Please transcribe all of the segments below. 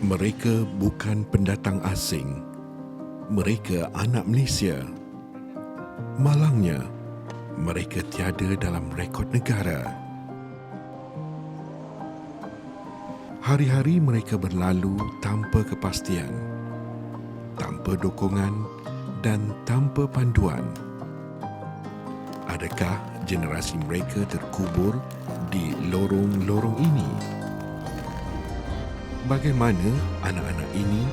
Mereka bukan pendatang asing. Mereka anak Malaysia. Malangnya, mereka tiada dalam rekod negara. Hari-hari mereka berlalu tanpa kepastian, tanpa dukungan dan tanpa panduan. Adakah generasi mereka terkubur di lorong-lorong ini? Bagaimana anak-anak ini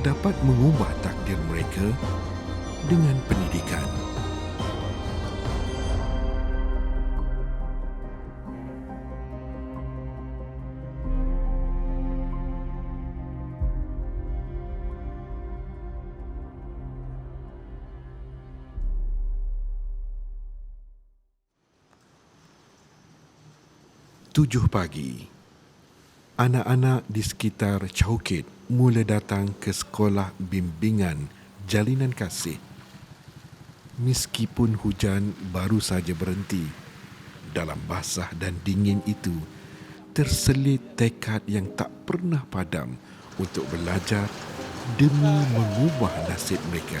dapat mengubah takdir mereka dengan pendidikan? Tujuh pagi, anak-anak di sekitar Chowkit mula datang ke sekolah bimbingan jalinan kasih. Meskipun hujan baru saja berhenti, dalam basah dan dingin itu terselit tekad yang tak pernah padam untuk belajar demi mengubah nasib mereka.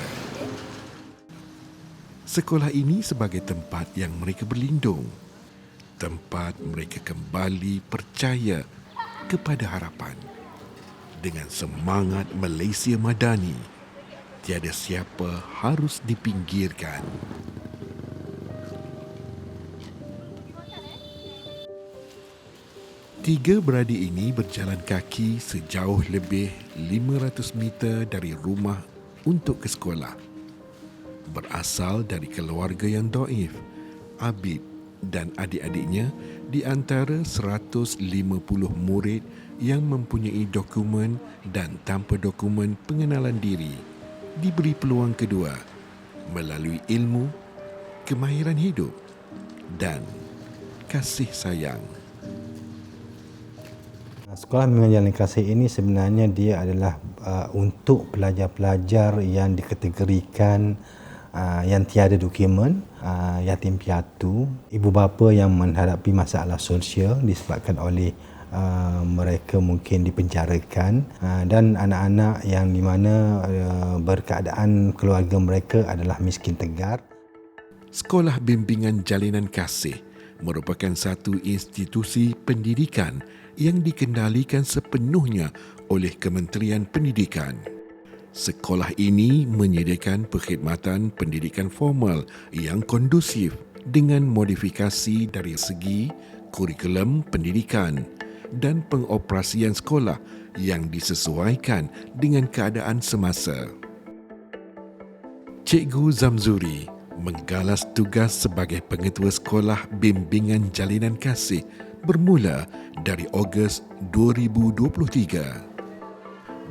Sekolah ini sebagai tempat yang mereka berlindung tempat mereka kembali percaya kepada harapan. Dengan semangat Malaysia Madani, tiada siapa harus dipinggirkan. Tiga beradik ini berjalan kaki sejauh lebih 500 meter dari rumah untuk ke sekolah. Berasal dari keluarga yang doif, Abid dan adik-adiknya di antara 150 murid yang mempunyai dokumen dan tanpa dokumen pengenalan diri diberi peluang kedua melalui ilmu, kemahiran hidup dan kasih sayang. Sekolah Jalan Kasih ini sebenarnya dia adalah uh, untuk pelajar-pelajar yang dikategorikan uh, yang tiada dokumen, uh, yatim piatu, ibu bapa yang menghadapi masalah sosial disebabkan oleh uh, mereka mungkin dipenjarakan uh, dan anak-anak yang di mana uh, berkeadaan keluarga mereka adalah miskin tegar. Sekolah Bimbingan Jalinan Kasih merupakan satu institusi pendidikan yang dikendalikan sepenuhnya oleh Kementerian Pendidikan. Sekolah ini menyediakan perkhidmatan pendidikan formal yang kondusif dengan modifikasi dari segi kurikulum pendidikan dan pengoperasian sekolah yang disesuaikan dengan keadaan semasa. Cikgu Zamzuri menggalas tugas sebagai pengetua sekolah bimbingan jalinan kasih bermula dari Ogos 2023.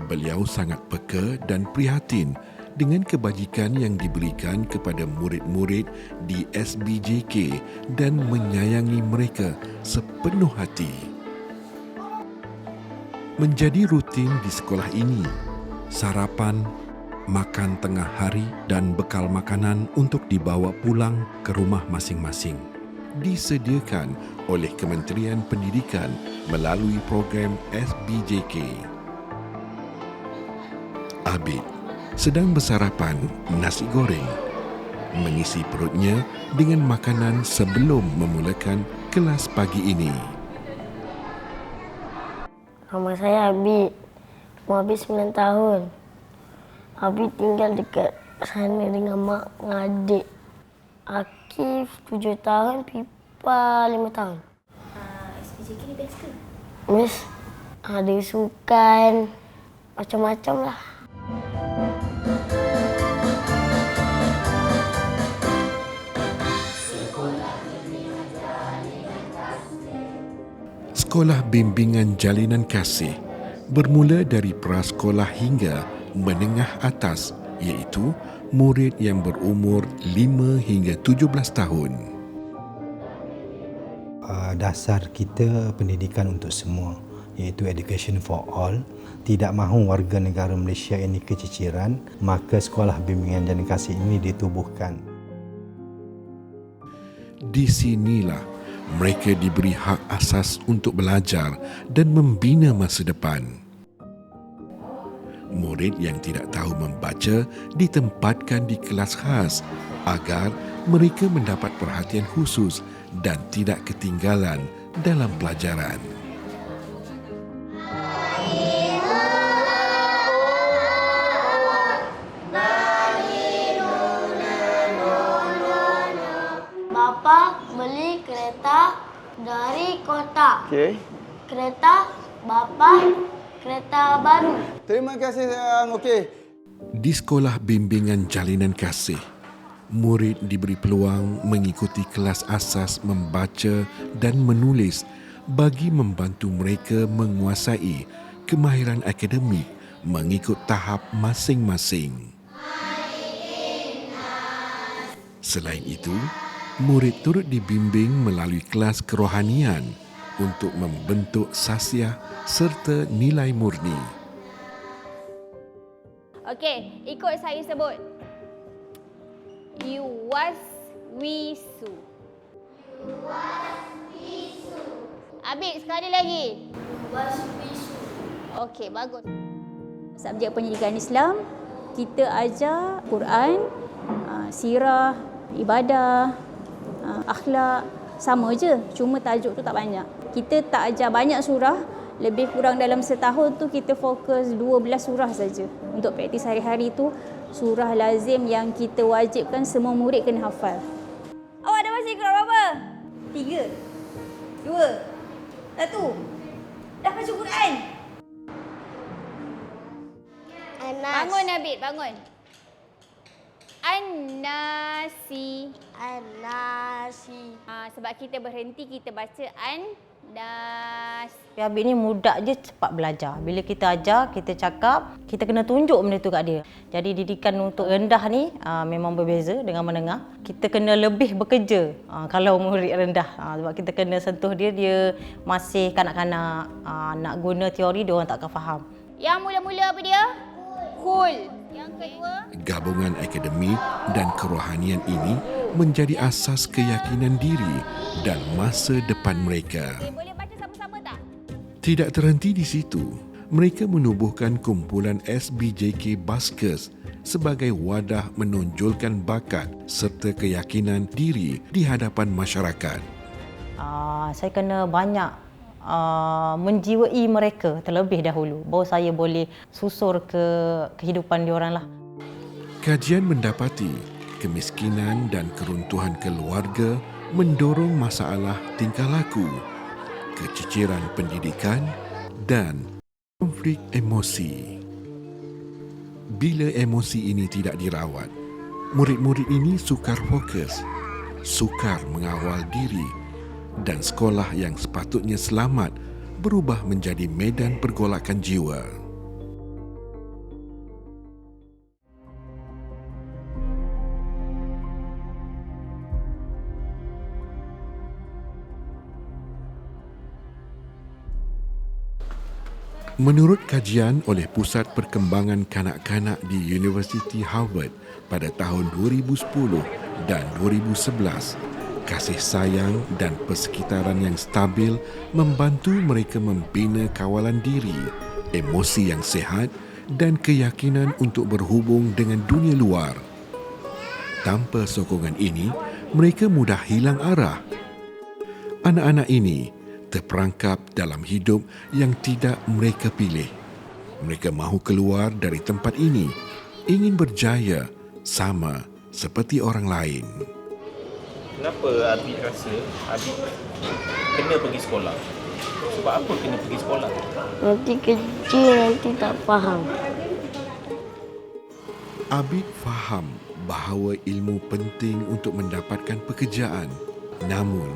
Beliau sangat peka dan prihatin dengan kebajikan yang diberikan kepada murid-murid di SBJK dan menyayangi mereka sepenuh hati. Menjadi rutin di sekolah ini, sarapan, makan tengah hari dan bekal makanan untuk dibawa pulang ke rumah masing-masing disediakan oleh Kementerian Pendidikan melalui program SBJK. Abid sedang bersarapan nasi goreng mengisi perutnya dengan makanan sebelum memulakan kelas pagi ini. Nama saya Abi. Umur Abi 9 tahun. Abi tinggal dekat sana dengan mak dan adik. Akif 7 tahun, Pipa 5 tahun. Uh, SPJK ni best ke? Miss, ada sukan, macam-macam lah. Sekolah Bimbingan Jalinan Kasih bermula dari prasekolah hingga menengah atas iaitu murid yang berumur 5 hingga 17 tahun. Uh, dasar kita pendidikan untuk semua iaitu education for all tidak mahu warga negara Malaysia ini keciciran maka sekolah bimbingan jalan kasih ini ditubuhkan Di sinilah mereka diberi hak asas untuk belajar dan membina masa depan. Murid yang tidak tahu membaca ditempatkan di kelas khas agar mereka mendapat perhatian khusus dan tidak ketinggalan dalam pelajaran. Bapa beli kereta dari kota. Okey. Kereta bapa kereta baru. Terima kasih sayang. Okey. Di sekolah bimbingan jalinan kasih, murid diberi peluang mengikuti kelas asas membaca dan menulis bagi membantu mereka menguasai kemahiran akademik mengikut tahap masing-masing. Selain itu, murid turut dibimbing melalui kelas kerohanian untuk membentuk sasiah serta nilai murni. Okey, ikut saya sebut. Yuwas wisu. Habis sekali lagi. Wisu. Okey, bagus. Subjek pendidikan Islam, kita ajar Quran, ah, sirah, ibadah, ah, akhlak, sama je. Cuma tajuk tu tak banyak. Kita tak ajar banyak surah, lebih kurang dalam setahun tu kita fokus 12 surah saja. Untuk praktis hari-hari tu surah lazim yang kita wajibkan semua murid kena hafal. Awak ada masa ikut berapa? Tiga. Dua. Satu. Dah baca Quran? Anas. Bangun Nabil, bangun. An-nasi. Anasi. Ha, sebab kita berhenti, kita baca an-nas. Habib ni mudah je cepat belajar. Bila kita ajar, kita cakap, kita kena tunjuk benda tu kat dia. Jadi didikan untuk rendah ni aa, memang berbeza dengan menengah. Kita kena lebih bekerja aa, kalau murid rendah. Aa, sebab kita kena sentuh dia, dia masih kanak-kanak. Aa, nak guna teori, dia orang tak akan faham. Yang mula-mula apa dia? Kul. Yang kedua? Gabungan akademik dan kerohanian ini menjadi asas keyakinan diri dan masa depan mereka. Eh, boleh baca sama-sama tak? Tidak terhenti di situ, mereka menubuhkan kumpulan SBJK Baskers sebagai wadah menonjolkan bakat serta keyakinan diri di hadapan masyarakat. Aa, saya kena banyak aa, menjiwai mereka terlebih dahulu. Baru saya boleh susur ke kehidupan diorang lah. Kajian mendapati kemiskinan dan keruntuhan keluarga mendorong masalah tingkah laku, keciciran pendidikan dan konflik emosi. Bila emosi ini tidak dirawat, murid-murid ini sukar fokus, sukar mengawal diri dan sekolah yang sepatutnya selamat berubah menjadi medan pergolakan jiwa. Menurut kajian oleh Pusat Perkembangan Kanak-kanak di University Harvard pada tahun 2010 dan 2011, kasih sayang dan persekitaran yang stabil membantu mereka membina kawalan diri, emosi yang sehat dan keyakinan untuk berhubung dengan dunia luar. Tanpa sokongan ini, mereka mudah hilang arah. Anak-anak ini terperangkap dalam hidup yang tidak mereka pilih. Mereka mahu keluar dari tempat ini, ingin berjaya sama seperti orang lain. Kenapa Abi rasa Abi kena pergi sekolah? Sebab apa kena pergi sekolah? Nanti kecil nanti tak faham. Abid faham bahawa ilmu penting untuk mendapatkan pekerjaan. Namun,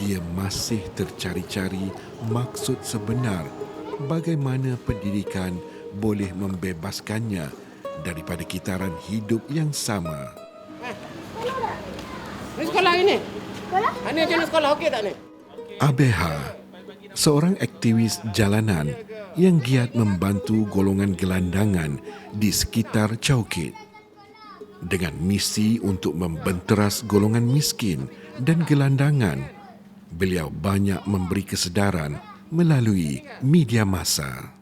dia masih tercari-cari maksud sebenar bagaimana pendidikan boleh membebaskannya daripada kitaran hidup yang sama. Ni sekolah hari ni? Sekolah? Hari ni macam sekolah? Okey tak ni? Abeha, seorang aktivis jalanan yang giat membantu golongan gelandangan di sekitar Chowkit. dengan misi untuk membenteras golongan miskin dan gelandangan. Beliau banyak memberi kesedaran melalui media massa.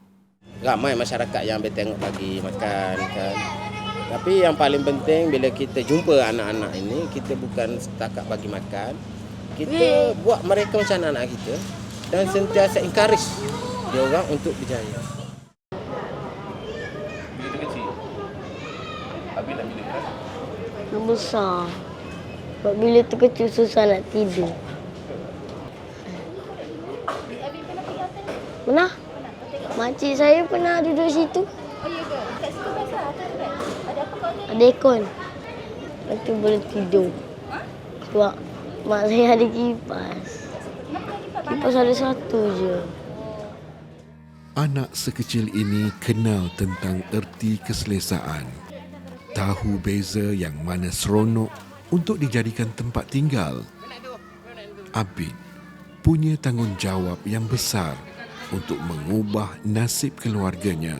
Ramai masyarakat yang ambil tengok bagi makan kan. Tapi yang paling penting bila kita jumpa anak-anak ini, kita bukan setakat bagi makan. Kita buat mereka macam anak-anak kita dan sentiasa encourage dia orang untuk berjaya. Bila tu kecil. Habis nak bila. Yang besar. Sebab bila tu kecil susah nak tidur. Pernah? Makcik saya pernah duduk situ. Oh ya ke? Kat situ biasa atas kan? Ada aircon. Lepas boleh tidur. Sebab mak saya ada kipas. Kipas ada satu je. Anak sekecil ini kenal tentang erti keselesaan. Tahu beza yang mana seronok untuk dijadikan tempat tinggal. Abid punya tanggungjawab yang besar untuk mengubah nasib keluarganya.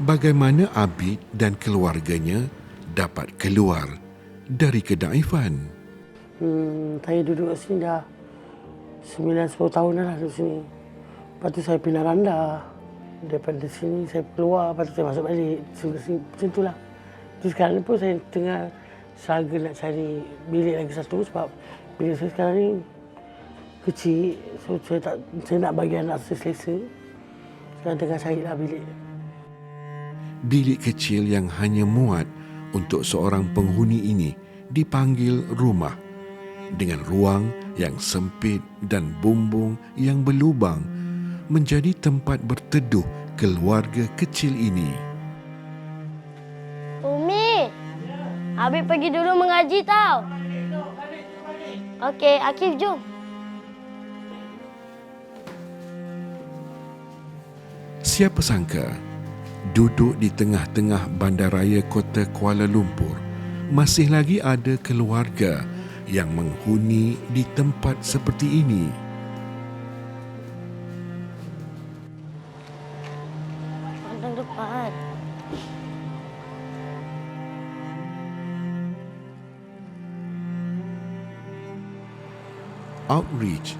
Bagaimana Abid dan keluarganya dapat keluar dari kedaifan? Hmm, saya duduk sini dah 9-10 tahun dah lah duduk sini. Lepas tu saya pindah randa. Daripada sini saya keluar, lepas tu saya masuk balik. Sini, macam tu lah. Terus sekarang ni pun saya tengah struggle nak cari bilik lagi satu sebab bilik saya sekarang ni kecil. So saya tak saya nak bagi anak saya selesa. Sekarang tengah cari lah bilik. Bilik kecil yang hanya muat untuk seorang penghuni ini dipanggil rumah dengan ruang yang sempit dan bumbung yang berlubang menjadi tempat berteduh keluarga kecil ini. Umi, Habib pergi dulu mengaji tau. Okey, Akif jom. Siapa sangka duduk di tengah-tengah bandaraya kota Kuala Lumpur masih lagi ada keluarga yang menghuni di tempat seperti ini. Pandang depan. Outreach,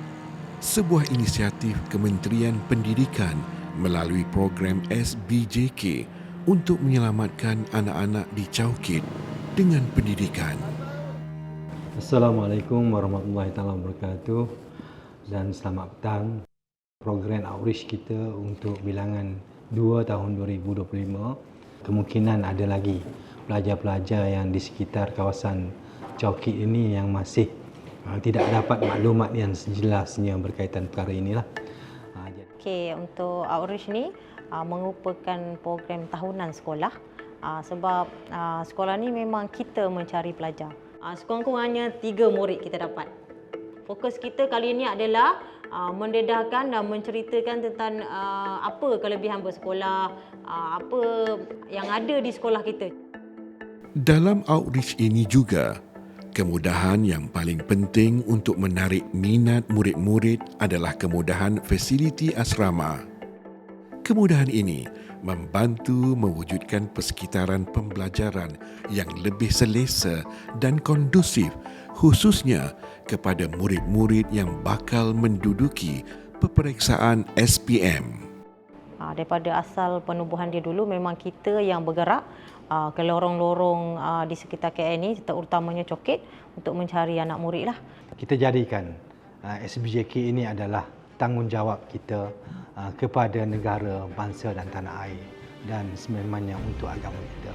sebuah inisiatif Kementerian Pendidikan melalui program SBJK untuk menyelamatkan anak-anak di Chowkit dengan pendidikan. Assalamualaikum warahmatullahi taala wabarakatuh dan selamat petang. Program outreach kita untuk bilangan 2 tahun 2025 kemungkinan ada lagi pelajar-pelajar yang di sekitar kawasan Chowkit ini yang masih uh, tidak dapat maklumat yang sejelasnya berkaitan perkara inilah. Okey, untuk outreach ni uh, merupakan program tahunan sekolah uh, sebab uh, sekolah ni memang kita mencari pelajar. Uh, sekurang-kurangnya tiga murid kita dapat. Fokus kita kali ini adalah uh, mendedahkan dan menceritakan tentang uh, apa kelebihan bersekolah, uh, apa yang ada di sekolah kita. Dalam outreach ini juga, kemudahan yang paling penting untuk menarik minat murid-murid adalah kemudahan fasiliti asrama. Kemudahan ini membantu mewujudkan persekitaran pembelajaran yang lebih selesa dan kondusif khususnya kepada murid-murid yang bakal menduduki peperiksaan SPM. Uh, daripada asal penubuhan dia dulu memang kita yang bergerak uh, ke lorong-lorong uh, di sekitar KL ni terutamanya Coket untuk mencari anak murid lah. kita jadikan uh, SBJK ini adalah tanggungjawab kita uh, kepada negara, bangsa dan tanah air dan sememangnya untuk agama kita.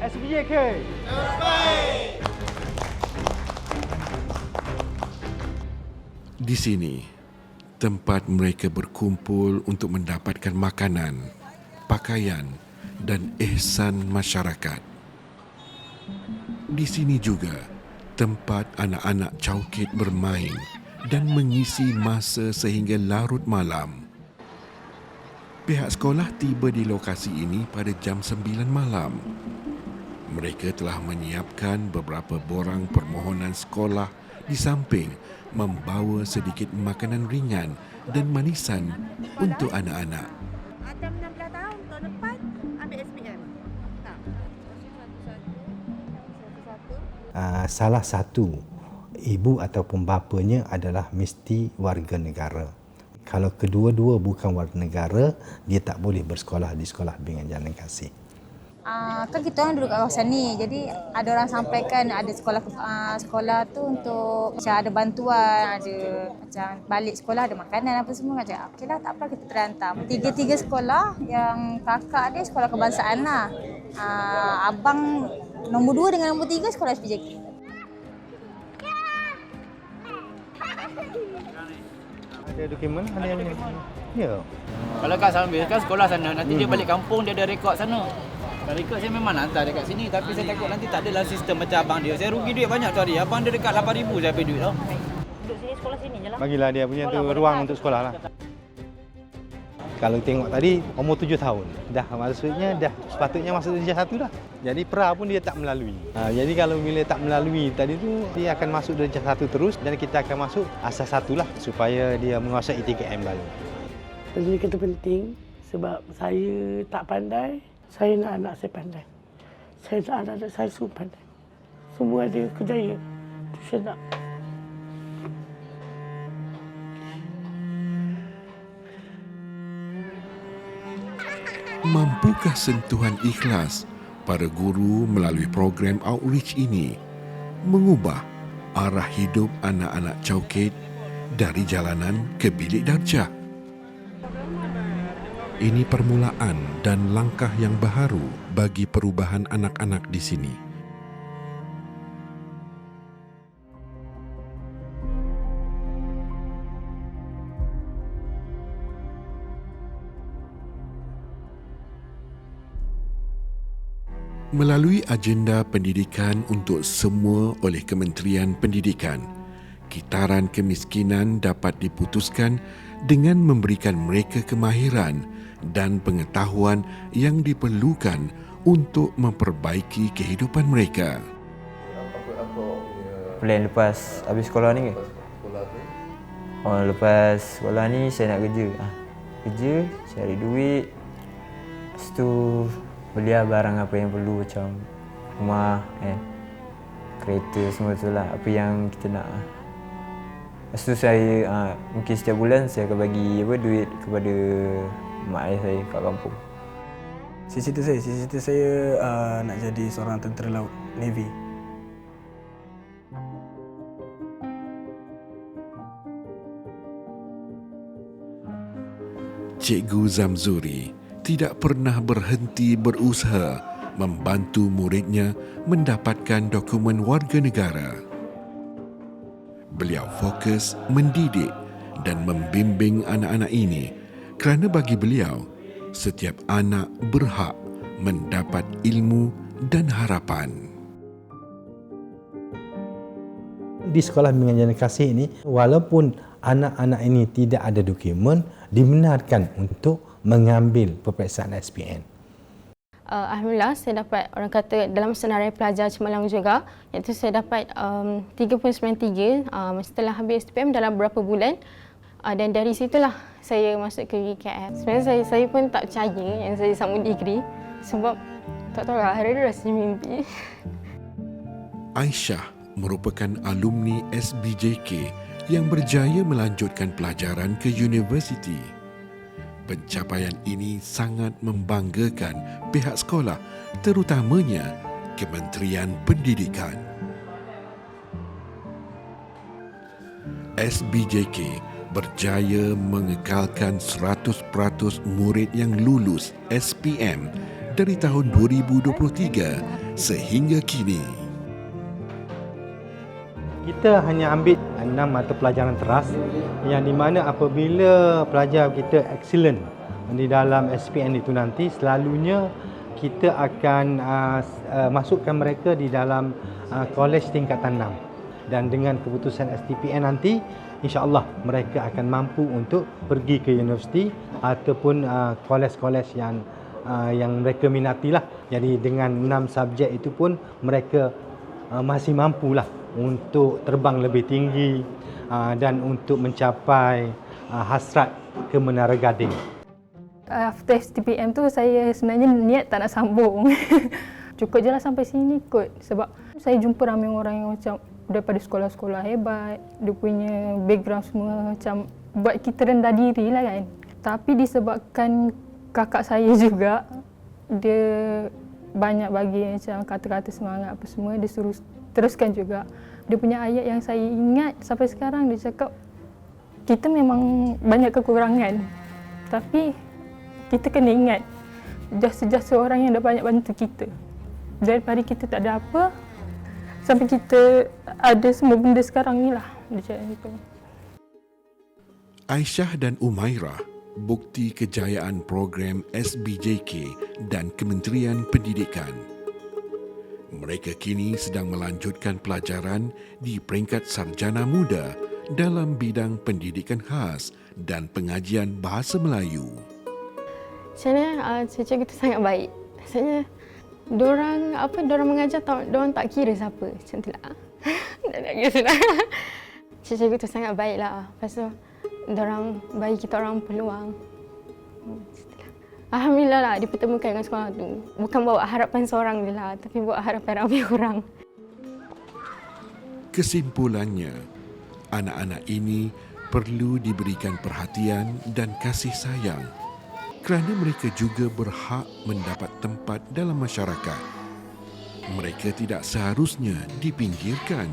SBJK Di sini, tempat mereka berkumpul untuk mendapatkan makanan, pakaian dan ihsan masyarakat. Di sini juga tempat anak-anak Chowkit bermain dan mengisi masa sehingga larut malam. Pihak sekolah tiba di lokasi ini pada jam 9 malam. Mereka telah menyiapkan beberapa borang permohonan sekolah di samping membawa sedikit makanan ringan dan manisan untuk anak-anak. Atam 16 tahun tahun depan ambil SPM. Tak. uh, salah satu ibu ataupun bapanya adalah mesti warga negara. Kalau kedua-dua bukan warga negara, dia tak boleh bersekolah di sekolah bimbingan jalan kasih. Uh, kan kita orang duduk kat kawasan ni. Jadi ada orang sampaikan ada sekolah uh, sekolah tu untuk macam ada bantuan ada macam balik sekolah ada makanan apa semua. Macam okey lah tak apa kita terhantar. Tiga-tiga sekolah yang kakak dia sekolah kebangsaan lah. Uh, abang nombor dua dengan nombor tiga sekolah SPJK Ada dokumen? Ada yang Ya. Kalau kat sambil kan sekolah sana, nanti dia balik kampung dia ada rekod sana. Kalau rekod saya memang nak hantar dekat sini tapi saya takut nanti tak adalah sistem macam abang dia. Saya rugi duit banyak tu hari. Abang dia dekat 8000 saya bagi duit tau. Duduk sini sekolah sini je lah. Bagilah dia punya tu ruang untuk sekolah lah. Kalau tengok tadi umur tujuh tahun. Dah maksudnya dah sepatutnya masuk darjah satu dah. Jadi pra pun dia tak melalui. Ha, jadi kalau bila tak melalui tadi tu dia akan masuk darjah satu terus dan kita akan masuk asas satu lah supaya dia menguasai 3KM baru. Pendidikan itu penting sebab saya tak pandai, saya nak anak saya pandai. Saya nak anak-anak saya semua pandai. Semua ada kerjaya. Itu saya nak. Mampukah sentuhan ikhlas para guru melalui program outreach ini mengubah arah hidup anak-anak Chowkit dari jalanan ke bilik darjah? Ini permulaan dan langkah yang baharu bagi perubahan anak-anak di sini. Melalui agenda pendidikan untuk semua oleh Kementerian Pendidikan, kitaran kemiskinan dapat diputuskan dengan memberikan mereka kemahiran dan pengetahuan yang diperlukan untuk memperbaiki kehidupan mereka. Plan lepas habis sekolah ni ke? Oh, lepas sekolah ni saya nak kerja. Ah, kerja, cari duit. Lepas tu beli barang apa yang perlu macam rumah, eh, kereta semua tu lah. Apa yang kita nak. Lepas tu saya ah, mungkin setiap bulan saya akan bagi apa duit kepada mak ayah saya kat kampung. Cita-cita saya, cita-cita saya uh, nak jadi seorang tentera laut Navy. Cikgu Zamzuri tidak pernah berhenti berusaha membantu muridnya mendapatkan dokumen warga negara. Beliau fokus mendidik dan membimbing anak-anak ini kerana bagi beliau setiap anak berhak mendapat ilmu dan harapan. Di sekolah jalan kasih ini, walaupun anak-anak ini tidak ada dokumen, dibenarkan untuk mengambil peperiksaan SPN. Uh, Alhamdulillah saya dapat orang kata dalam senarai pelajar cemerlang juga iaitu saya dapat um, 3.93 um, setelah habis SPM dalam beberapa bulan uh, dan dari situlah saya masuk ke UKM. Sebenarnya saya, saya pun tak percaya yang saya sambung degree sebab tak tahu lah hari rasa mimpi. Aisyah merupakan alumni SBJK yang berjaya melanjutkan pelajaran ke universiti. Pencapaian ini sangat membanggakan pihak sekolah, terutamanya Kementerian Pendidikan. SBJK berjaya mengekalkan 100% murid yang lulus SPM dari tahun 2023 sehingga kini. Kita hanya ambil enam mata pelajaran teras yang di mana apabila pelajar kita excellent di dalam SPN itu nanti selalunya kita akan uh, uh, masukkan mereka di dalam uh, kolej tingkatan 6 dan dengan keputusan STPN nanti insya-Allah mereka akan mampu untuk pergi ke universiti ataupun uh, kolej-kolej yang uh, yang mereka minatilah. Jadi dengan enam subjek itu pun mereka uh, masih mampulah untuk terbang lebih tinggi uh, dan untuk mencapai uh, hasrat ke Menara Gading. After STPM tu saya sebenarnya niat tak nak sambung. Cukup je lah sampai sini kot sebab saya jumpa ramai orang yang macam daripada sekolah-sekolah hebat, dia punya background semua macam buat kita rendah diri lah kan. Tapi disebabkan kakak saya juga, dia banyak bagi macam kata-kata semangat apa semua, dia suruh teruskan juga. Dia punya ayat yang saya ingat sampai sekarang, dia cakap, kita memang banyak kekurangan. Tapi kita kena ingat, jasa-jasa orang yang dah banyak bantu kita. Daripada kita tak ada apa, sampai kita ada semua benda sekarang ni lah. Dia cakap gitu. Aisyah dan Umairah bukti kejayaan program SBJK dan Kementerian Pendidikan. Mereka kini sedang melanjutkan pelajaran di peringkat sarjana muda dalam bidang pendidikan khas dan pengajian bahasa Melayu. Uh, cikgu tu sangat baik. Maksudnya, dorang apa dorang mengajar tau, dorang tak kira siapa. Macam tu lah. tak nak kira lah. Cikgu tu sangat baik lah. Lepas tu, dorang bagi kita orang peluang. Hmm. Alhamdulillah lah dipertemukan dengan sekolah tu. Bukan bawa harapan seorang je lah, tapi bawa harapan ramai orang. Kesimpulannya, anak-anak ini perlu diberikan perhatian dan kasih sayang kerana mereka juga berhak mendapat tempat dalam masyarakat. Mereka tidak seharusnya dipinggirkan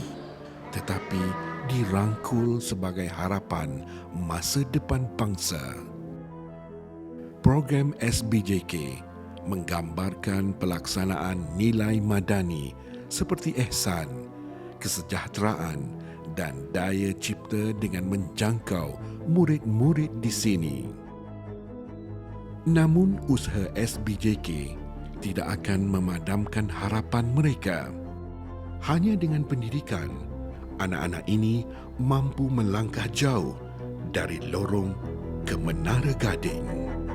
tetapi dirangkul sebagai harapan masa depan bangsa. Program SBJK menggambarkan pelaksanaan nilai madani seperti ihsan, kesejahteraan dan daya cipta dengan menjangkau murid-murid di sini. Namun usaha SBJK tidak akan memadamkan harapan mereka. Hanya dengan pendidikan, anak-anak ini mampu melangkah jauh dari lorong ke menara gading.